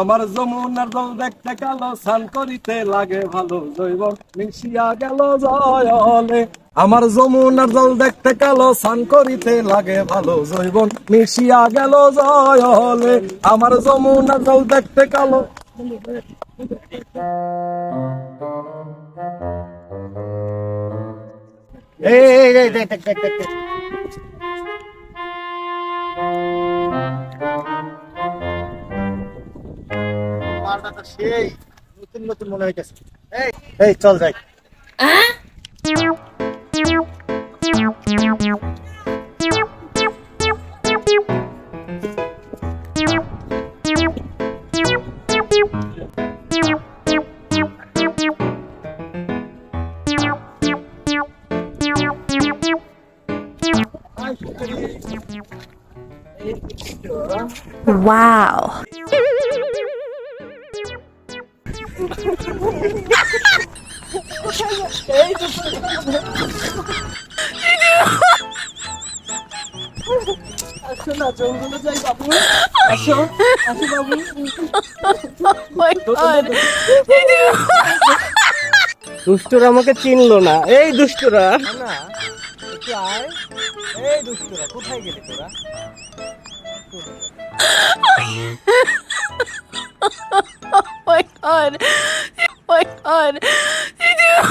আমার যমুনার জল দেখতে কালো, স্নান করিতে লাগে ভালো জৈব মিশিয়া গেল জয়লে আমার যমুনার জল দেখতে কালো, স্নান করিতে লাগে ভালো জৈবন। মিশিয়া গেল জয়লে আমার যমুনার জল দেখতে কালো। এই দেখ দেখ দেখ দেখ। মালটা তো সেই নতুন নতুন মনে হইতেছে এই এই চল যাই Wow. আসো না জঙ্গলে যাই বাবু আসো আসো বাবু দুষ্টরা আমাকে চিনলো না। এই দুষ্টরা। না একটু আয় এই দুষ্টরা কোথায় গেলি তোরা? god. Oh my god. You do.